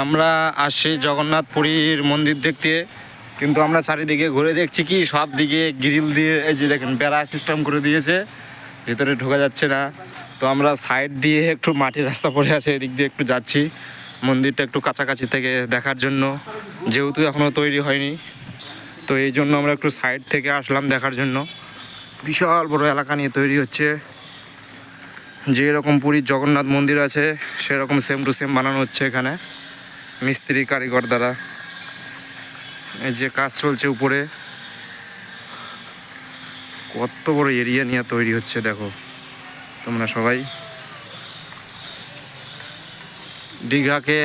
আমরা আসছি জগন্নাথ পুরীর মন্দির দেখতে, কিন্তু আমরা চারিদিকে ঘুরে দেখছি কি, সব দিকে গ্রিল দিয়ে, এই যে দেখেন, বেড়া সিস্টেম করে দিয়েছে, ভিতরে ঢোকা যাচ্ছে না। তো আমরা সাইড দিয়ে একটু মাটির রাস্তা পড়ে আছে, এদিক দিয়ে একটু যাচ্ছি। মন্দিরটা একটু কাছাকাছি থেকে দেখার জন্য, যেহেতু এখনও তৈরি হয়নি। তো এই জন্য আমরা একটু সাইড থেকে আসলাম দেখার জন্য। বিশাল বড় এলাকা নিয়ে তৈরি হচ্ছে। যে রকম পুরীর জগন্নাথ মন্দির আছে, সেরকম সেম টু সেম বানানো হচ্ছে এখানে। মিস্ত্রি, কারিগর দ্বারা। এই যে কাজ চলছে উপরে। কত বড় এরিয়া নিয়ে তৈরি হচ্ছে, দেখো। তোমরা সবাই। দীঘাকে,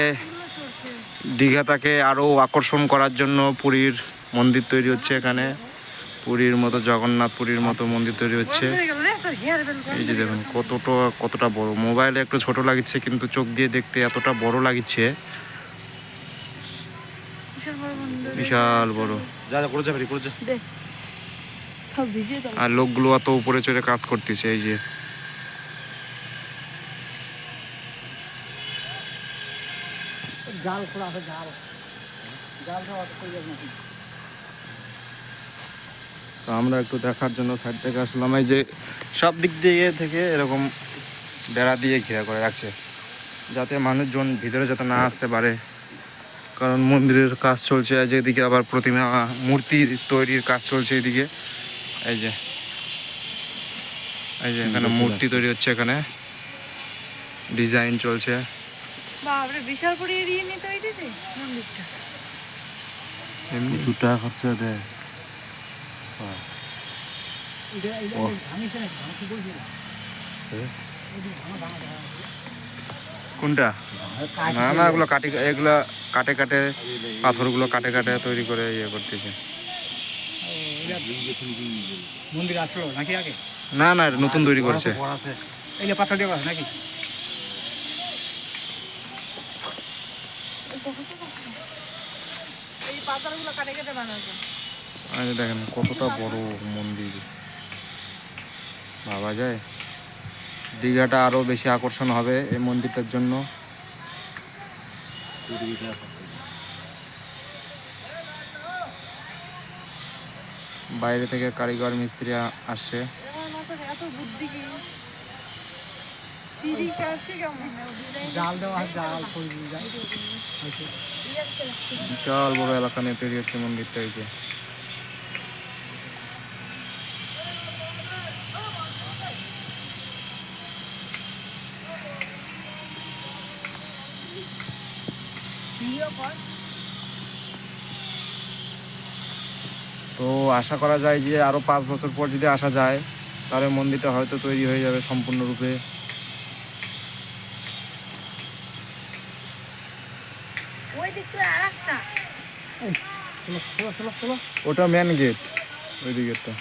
দীঘাটাকে আরও আকর্ষণ করার জন্য পুরীর মন্দির তৈরি হচ্ছে এখানে। পুরীর মতো জগন্নাথ পুরীর মতো মন্দির তৈরি হচ্ছে। এই যে দেখুন, কতটা কতটা বড়। মোবাইলে একটু ছোট লাগছে কিন্তু চোখ দিয়ে দেখতে এতটা বড় লাগছে বিশাল বড়। যা যা করে যাবে করে যা আর লোকগুলো অত উপরে চড়ে কাজ করতেছে এই যে। জাল খোলা আছে জাল। তো আমরা একটু দেখার জন্য সাইড থেকে আসলাম। এই যে সব দিক দিয়ে থেকে এরকম বেড়া দিয়ে ঘেরা করে রাখছে যাতে মানুষজন ভিতরে যাতে না আসতে পারে। কারণ মন্দিরের কাজ চলছে আর যেদিকে আবার প্রতিমা মূর্তির তৈরির কাজ চলছে এদিকে। এই যে এই যে এখানে মূর্তি তৈরি হচ্ছে এখানে। ডিজাইন চলছে। বাপরে বিশাল করে এরিয়ে নিয়ে তৈরি মন্দিরটা। এমনি। দু টাকা খরচা দেয়। কোনটা? না না এগুলো কাটি এগুলো কাটে কাটে পাথরগুলো কাটে কাটে তৈরি করে ইয়ে করতেছে। মন্দির আসলো নাকি আগে? না না এটা নতুন তৈরি করছে। এই যে পাথর নাকি? দেখেন কতটা বড় মন্দির। ভাবা যায়? দীঘাটা আরও বেশি আকর্ষণ হবে এই মন্দিরটার জন্য। বাইরে থেকে কারিগর মিস্ত্রি আসছে। বিশাল বড় এলাকা নিয়ে তৈরি হচ্ছে মন্দিরটা এই যে। তো আশা করা যায় যে আরও পাঁচ বছর পর যদি আসা যায় তাহলে মন্দিরটা হয়তো তৈরি হয়ে যাবে সম্পূর্ণরূপে। ওটা মেন গেট ওই দিকেরটা।